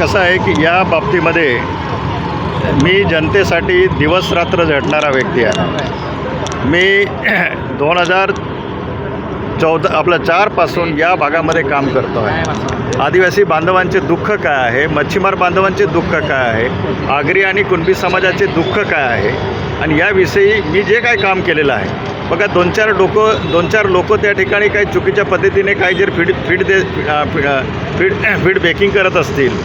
कसं आहे की या बाबतीमध्ये मी जनतेसाठी दिवसरात्र झटणारा व्यक्ती आहे. मी दोन हजार चौदा आपलं चारपासून या भागामध्ये काम करतो आहे. आदिवासी बांधवांचे दुःख काय आहे? मच्छीमार बांधवांचे दुःख काय आहे? आगरी आणि कुणबी समाजाचे दुःख काय आहे? आणि याविषयी मी जे काय काम केलेलं आहे बघा दोन चार डोकं दोन चार लोक त्या ठिकाणी काही चुकीच्या पद्धतीने काही जर फीड फीड दे फीड फीड फीड बेकिंग करत असतील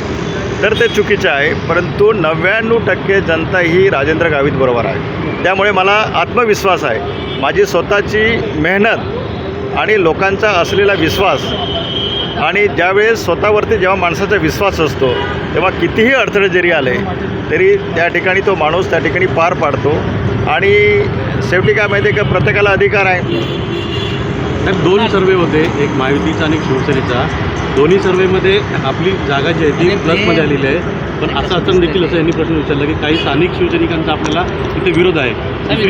तर ते चुकीचं आहे. परंतु नव्याण्णव टक्के जनता ही राजेंद्र गावित बरोबर आहे. त्यामुळे मला आत्मविश्वास आहे. माझी स्वतःची मेहनत आणि लोकांचा असलेला विश्वास आणि ज्यावेळेस स्वतःवरती जेव्हा माणसाचा विश्वास असतो तेव्हा कितीही अडथळे जरी आले तरी त्या ठिकाणी तो माणूस त्या ठिकाणी पार पाडतो. आणि शेवटी काय माहिती आहे का प्रत्येकाला अधिकार आहे. तर दोन सर्वे होते एक महायुतीचा आणि एक शिवसेनेचा. दोन्ही सर्वेमध्ये आपली जागा जी आहे ती प्लसमध्ये आलेली आहे. पण असं असताना देखील असं यांनी प्रश्न विचारला की काही स्थानिक शिवसैनिकांचा आपल्याला इथे विरोध आहे.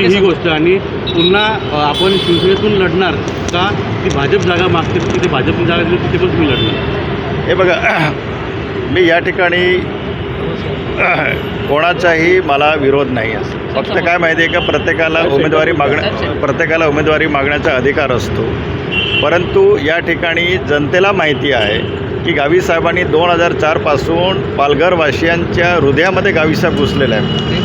ही गोष्ट आणि पुन्हा आपण शिवसेनेतून लढणार का ती भाजप जागा मागते तिथे भाजपची जागा दिली तिथे पण तुम्ही लढणार? हे बघा मी या ठिकाणी कोणाचाही मला विरोध नाही आहे. फक्त काय माहिती आहे का प्रत्येकाला उमेदवारी मागण्या प्रत्येकाला उमेदवारी मागण्याचा अधिकार असतो. परंतु या ठिकाणी जनतेला माहिती आहे की गावी साहेबांनी दोन हजार चारपासून पालघरवासियांच्या हृदयामध्ये गावीसाहेब घुसलेले आहे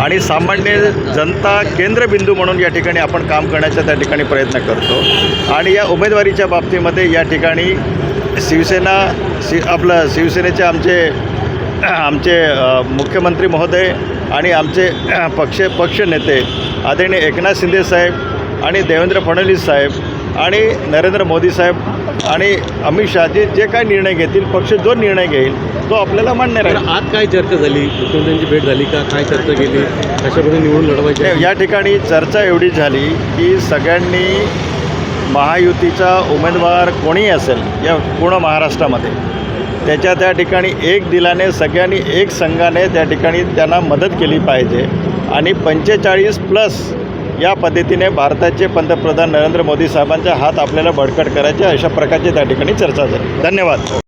आणि सामान्य जनता केंद्रबिंदू म्हणून या ठिकाणी आपण काम करण्याचा त्या ठिकाणी प्रयत्न करतो. आणि या उमेदवारीच्या बाबतीमध्ये या ठिकाणी शिवसेना शि आपलं शिवसेनेचे आमचे आमचे मुख्यमंत्री महोदय आणि आमचे पक्ष पक्षनेते आदरणीय एकनाथ शिंदे साहेब आणि देवेंद्र फडणवीस साहेब आणि नरेंद्र मोदी साहेब आणि अमित शहाजी जे काय निर्णय घेतील पक्ष जो निर्णय घेईल तो आपल्याला मान्य राहील. आज काय चर्चा झाली? मुख्यमंत्र्यांची भेट झाली का? काय चर्चा केली? कशाप्रकारे निवडून लढवायची? या ठिकाणी चर्चा एवढी झाली की सगळ्यांनी महायुतीचा उमेदवार कोणीही असेल या पूर्ण महाराष्ट्रामध्ये त्याच्या त्या ठिकाणी एक दिलाने सगळ्यांनी एक संघाने त्या ठिकाणी त्यांना मदत केली पाहिजे. आणि पंचेचाळीस प्लस या पद्धतीने भारताचे पंतप्रधान नरेंद्र मोदी साहेबांचा हात आपल्याला बळकट करायचे अशा प्रकारची त्या ठिकाणी चर्चा झाली. धन्यवाद.